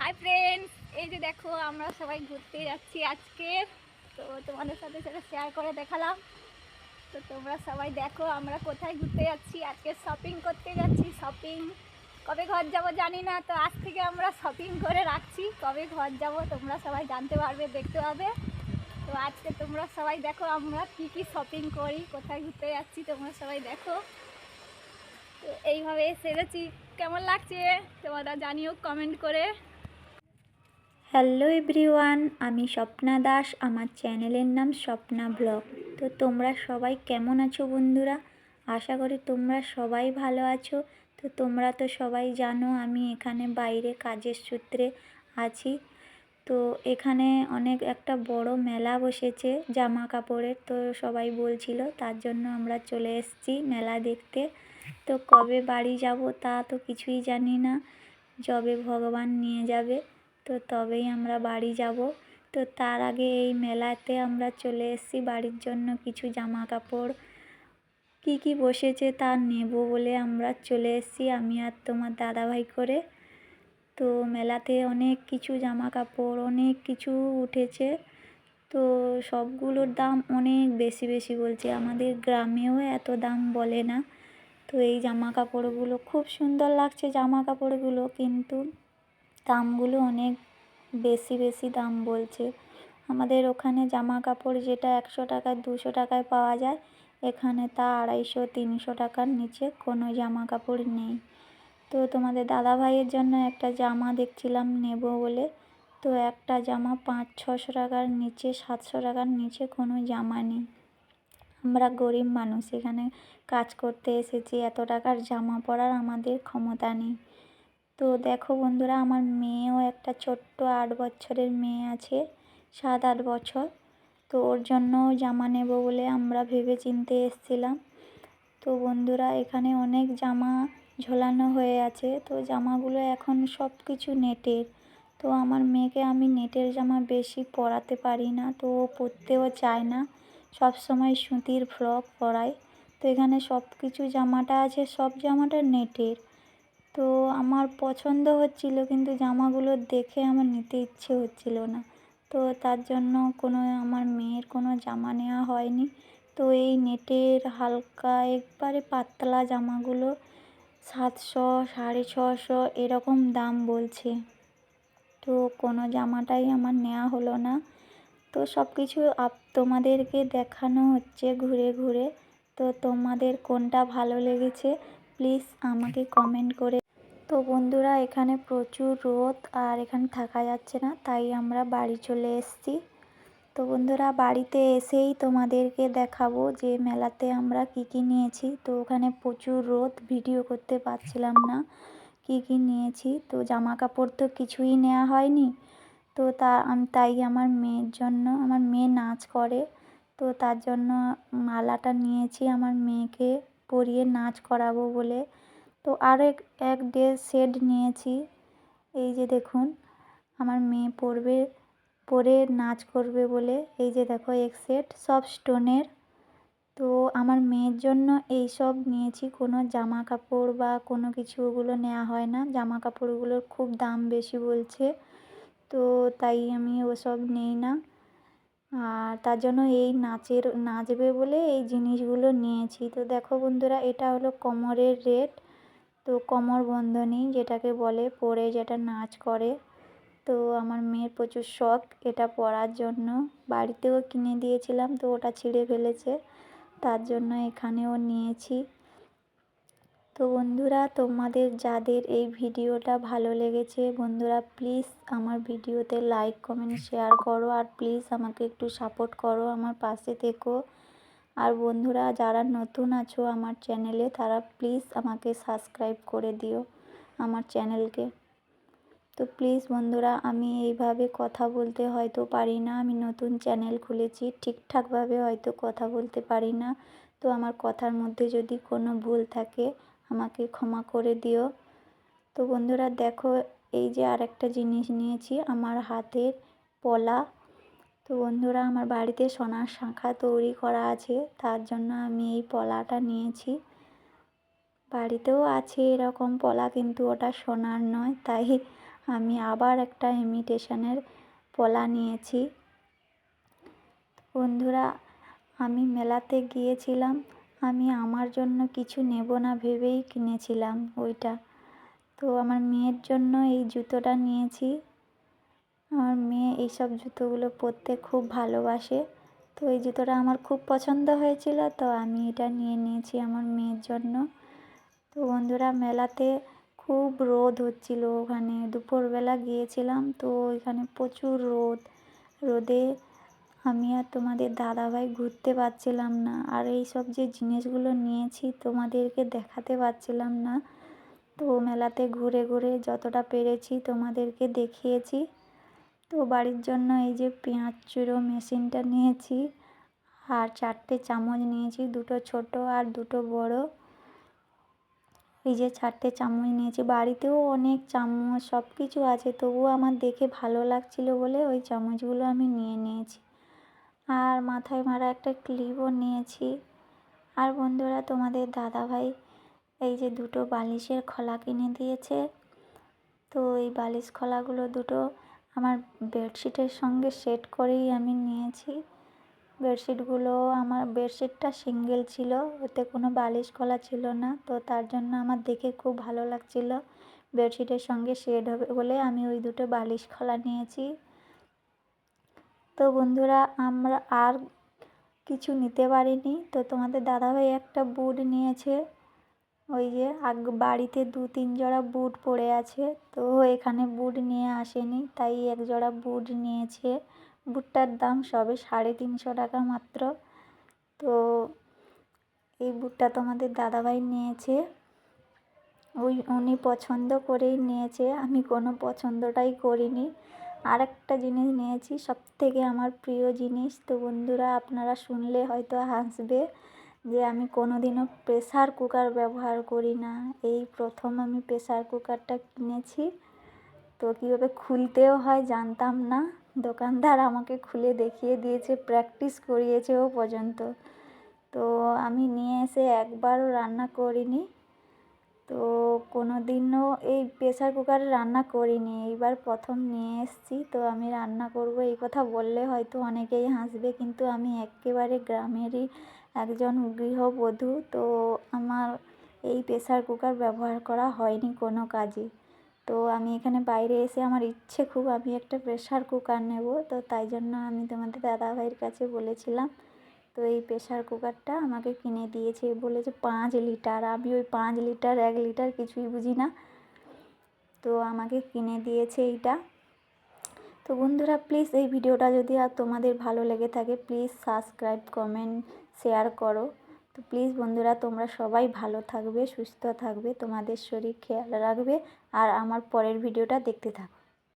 Hi friends এই যে দেখো, আমরা সবাই ঘুরতে যাচ্ছি আজকে। তো তোমাদের সাথে সেটা শেয়ার করে দেখালাম। তো তোমরা সবাই দেখো, আমরা কোথায় ঘুরতে যাচ্ছি, আজকে শপিং করতে যাচ্ছি। শপিং কবে ঘর যাব জানি না, তো আজ থেকে আমরা শপিং করে রাখছি। কবে ঘর যাব তোমরা সবাই জানতে পারবে, দেখতে পাবে তো আজকে তোমরা সবাই দেখো, আমরা কি কি শপিং করি, কোথায় ঘুরতে যাচ্ছি, তোমরা সবাই দেখো। তো এইভাবে সেরেছি। কেমন লাগছে? তোমরা জানিও কমেন্ট করে। হ্যালো এভরিওয়ান, আমি স্বপ্না দাস, আমার চ্যানেলের নাম স্বপ্না ব্লগ। তো তোমরা সবাই কেমন আছো বন্ধুরা? আশা করি তোমরা সবাই ভালো আছো। তো তোমরা তো সবাই জানো আমি এখানে বাইরে কাজের সূত্রে আছি। তো এখানে অনেক একটা বড় মেলা বসেছে জামা কাপড়ের তো সবাই বলছিল তার জন্য আমরা চলে এসেছি মেলা দেখতে। তো কবে বাড়ি যাব তা তো কিছুই জানি না, যবে ভগবান নিয়ে যাবে। তো তবেই আমরা বাড়ি যাব। তো তার আগে এই মেলাতে আমরা চলে এসেছি বাড়ির জন্য কিছু জামা কাপড় কী কী বসেছে তা নেব বলে আমরা চলে এসেছি, আমি আর তোমার দাদাভাই করে। তো মেলাতে অনেক কিছু জামা কাপড় অনেক কিছু উঠেছে। তো সবগুলোর দাম অনেক বেশি বেশি বলছে। আমাদের গ্রামেও এত দাম বলে না। তো এই জামা কাপড়গুলো খুব সুন্দর লাগছে জামা কাপড়গুলো কিন্তু। দামগুলো অনেক বেশি বেশি দাম বলছে। আমাদের ওখানে জামা কাপড় যেটা একশো টাকায়, দুশো টাকায় পাওয়া যায়, এখানে তা আড়াইশো, তিনশো টাকার নিচে কোনো জামা কাপড় নেই। তো তোমাদের দাদা ভাইয়ের জন্য একটা জামা দেখছিলাম নেব বলে। তো একটা জামা পাঁচ, ছশো টাকার নিচে, সাতশো টাকার নিচে কোনো জামা নেই। আমরা গরিব মানুষ, এখানে কাজ করতে এসেছি, এত টাকার জামা পরার আমাদের ক্ষমতা নেই। তো দেখো বন্ধুরা, আমার মেয়েও একটা ছোট্ট আট বছরের মেয়ে আছে, সাত, আট বছর। তো ওর জন্যও জামা নেব বলে আমরা ভেবে চিনতে এসেছিলাম। তো বন্ধুরা, এখানে অনেক জামা ঝোলানো হয়ে আছে। তো জামাগুলো এখন সব কিছু নেটের। তো আমার মেয়েকে আমি নেটের জামা বেশি পরাতে পারি না। তো ও পরতেও চায় না। সব সময় সুতির ফ্রক পরাই তো এখানে সব কিছু জামাটা আছে, সব জামাটা নেটের। তো আমার পছন্দ হচ্ছিল, কিন্তু জামাগুলো দেখে আমার নিতে ইচ্ছে হচ্ছিল না। তো তার জন্য কোনো, আমার মেয়ের কোনো জামা নেওয়া হয়নি। তো এই নেটের হালকা একবারে পাতলা জামাগুলো সাতশো, সাড়ে ছশো এরকম দাম বলছে। তো কোনো জামাটাই আমার নেওয়া হলো না। তো সব কিছু আপ, তোমাদেরকে দেখানো হচ্ছে ঘুরে ঘুরে। তো তোমাদের কোনটা ভালো লেগেছে, প্লিজ আমাকে কমেন্ট করে তো বন্ধুরা, এখানে প্রচুর রোদ আর এখানে থাকা যাচ্ছে না, তাই আমরা বাড়ি চলে এসেছি। তো বন্ধুরা, বাড়িতে এসেই তোমাদেরকে দেখাবো যে মেলাতে আমরা কি কি নিয়েছি। তো ওখানে প্রচুর রোদ, ভিডিও করতে পারছিলাম না কি কি নিয়েছি। তো জামা কাপড় তো কিছুই নেওয়া হয়নি। তো তা, আমি, তাই আমার মেয়ের জন্য, আমার মেয়ে নাচ করে। তো তার জন্য মালাটা নিয়েছি, আমার মেয়েকে পরিয়ে নাচ করাবো বলে। তো আর এক এক ড্রেস সেট নিয়েছি। এই যে দেখুন, আমার মেয়ে পরবে পরে নাচ করবে বলে। এই যে দেখো, এক সেট সব স্টোনের তো আমার মেয়ের জন্য এই সব নিয়েছি। কোনো জামা কাপড় বা কোনো কিছু ওগুলো নেওয়া হয় না। জামা কাপড়গুলোর খুব দাম বেশি বলছে। তো তাই আমি ওসব নেই না। আর তার জন্য এই নাচের, নাচবে বলে এই জিনিসগুলো নিয়েছি। তো দেখো বন্ধুরা, এটা হলো কোমরের রেট। তো কোমর বন্ধনী যেটাকে বলে, পরে যেটা নাচ করে। তো আমার মেয়ের প্রচুর শখ এটা পরার জন্য। বাড়িতেও কিনে দিয়েছিলাম, তো ওটা ছিঁড়ে ফেলেছে। তার জন্য এখানেও নিয়েছি। তো বন্ধুরা, তোমাদের যাদের এই ভিডিওটা ভালো লেগেছে, বন্ধুরা প্লিজ আমার ভিডিওতে লাইক, কমেন্ট, শেয়ার করো। আর প্লিজ আমাকে একটু সাপোর্ট করো, আমার পাশে থেকো। আর বন্ধুরা, যারা নতুন আছো আমার চ্যানেলে, তারা প্লিজ আমাকে সাবস্ক্রাইব করে দিও আমার চ্যানেলকে। তো প্লিজ বন্ধুরা, আমি এইভাবে কথা বলতে হয়তো পারি না। আমি নতুন চ্যানেল খুলেছি, ঠিকঠাকভাবে হয়তো কথা বলতে পারি না। তো আমার কথার মধ্যে যদি কোনো ভুল থাকে, আমাকে ক্ষমা করে দিও। তো বন্ধুরা, দেখো, এই যে আরেকটা জিনিস নিয়েছি, আমার হাতের পলা। তো বন্ধুরা, আমার বাড়িতে সোনার শাঁখা তৈরি করা আছে, তার জন্য আমি এই পলাটা নিয়েছি। বাড়িতেও আছে এরকম পলা, কিন্তু ওটা সোনার নয়, তাই আমি আবার একটা ইমিটেশনের পলা নিয়েছি। বন্ধুরা, আমি মেলাতে গিয়েছিলাম, আমি আমার জন্য কিছু নেব না ভেবেই কিনেছিলাম ওইটা। তো আমার মেয়ের জন্য এই জুতোটা নিয়েছি। আমার মেয়ে এইসব জুতোগুলো পরতে খুব ভালোবাসে। তো এই জুতোটা আমার খুব পছন্দ হয়েছিল, তো আমি এটা নিয়ে নিয়েছি আমার মেয়ের জন্য। তো বন্ধুরা, মেলাতে খুব রোদ হচ্ছিল ওখানে। দুপুরবেলা গিয়েছিলাম, তো ওইখানে প্রচুর রোদ। রোদে আমি আর তোমাদের দাদাভাই ঘুরতে পারছিলাম না। আর এই সব যে জিনিসগুলো নিয়েছি তোমাদেরকে দেখাতে পারছিলাম না। তো মেলাতে ঘুরে ঘুরে যতটা পেরেছি তোমাদেরকে দেখিয়েছি। তো বাড়ির জন্য এই যে পেঁয়াজ চুরো মেশিনটা নিয়েছি আর চারটে চামচ নিয়েছি, দুটো ছোট আর দুটো বড়। এই যে চারটে চামচ নিয়েছি, বাড়িতেও অনেক চামচ সব কিছু আছে, তবুও আমার দেখে ভালো লাগছিল বলে ওই চামচগুলো আমি নিয়ে নিয়েছি। আর মাথায় মারা একটা ক্লিপও নিয়েছি। আর বন্ধুরা, তোমাদের দাদাভাই এই যে দুটো বালিশের খোলা কিনে দিয়েছে। তো এই বালিশ খোলাগুলো দুটো আমার বেডশিটের সঙ্গে সেট করেই আমি নিয়েছি। বেডশিটগুলো আমার, বেডশিটটা সিঙ্গেল ছিল, ওতে কোনো বালিশ খোলা ছিল না, তো তার জন্য আমার দেখে খুব ভালো লাগছিল। বেডশিটের সঙ্গে শেড হবে বলে আমি ওই দুটো বালিশ খোলা নিয়েছি। তো বন্ধুরা, আমরা আর কিছু নিতে পারিনি। তো তোমাদের দাদাভাই একটা বুট নিয়েছে। ওই যে আগ, বাড়িতে দু, তিন জোড়া বুট পড়ে আছে, তো এখানে বুট নিয়ে আসেনি, তাই এক জোড়া বুট নিয়েছে। বুটটার দাম সবে সাড়ে তিনশো টাকা মাত্র। তো এই বুটটা তোমাদের দাদাভাই নিয়েছে। ওই, উনি পছন্দ করেই নিয়েছে, আমি কোনো পছন্দটাই করিনি। আর একটা জিনিস নিয়েছি সব থেকে আমার প্রিয় জিনিস, তো বন্ধুরা আপনারা শুনলে হয়তো হাসবে। যে আমি কোনো দিনও প্রেসার কুকার ব্যবহার করি না। এই প্রথম আমি প্রেসার কুকারটা কিনেছি। তো কীভাবে খুলতেও হয় জানতাম না। দোকানদার আমাকে খুলে দেখিয়ে দিয়েছে, প্র্যাকটিস করিয়েছে ও পর্যন্ত। তো আমি নিয়ে এসে একবারও রান্না করিনি। তো কোনো দিনও এই প্রেসার কুকারে রান্না করিনি। এইবার প্রথম নিয়ে এসেছি। তো আমি রান্না করব এই কথা বললে হয়তো অনেকেই হাসবে, কিন্তু আমি একেবারে গ্রামেরই একজন গৃহবধূ, তো আমার এই প্রেসার কুকার ব্যবহার করা হয়নি কোনো কাজে। তো আমি এখানে বাইরে এসে আমার ইচ্ছে খুব, আমি একটা প্রেসার কুকার নেব। তো তাই জন্য আমি তোমাদের দাদাভাইয়ের কাছে বলেছিলাম, তো এই প্রেসার কুকারটা আমাকে কিনে দিয়েছে। বলেছে পাঁচ লিটার। আমি ওই পাঁচ লিটার, এক লিটার কিছুই বুঝি না। তো আমাকে কিনে দিয়েছে এইটা। তো বন্ধুরা প্লিজ এই ভিডিওটা যদি আর তোমাদের ভালো লেগে থাকে প্লিজ সাবস্ক্রাইব কমেন্ট শেয়ার করো। তো প্লিজ বন্ধুরা, তোমরা সবাই ভালো থাকবে, সুস্থ থাকবে, তোমাদের শরীর খেয়াল রাখবে, আর আমার পরের ভিডিওটা দেখতে থাকো।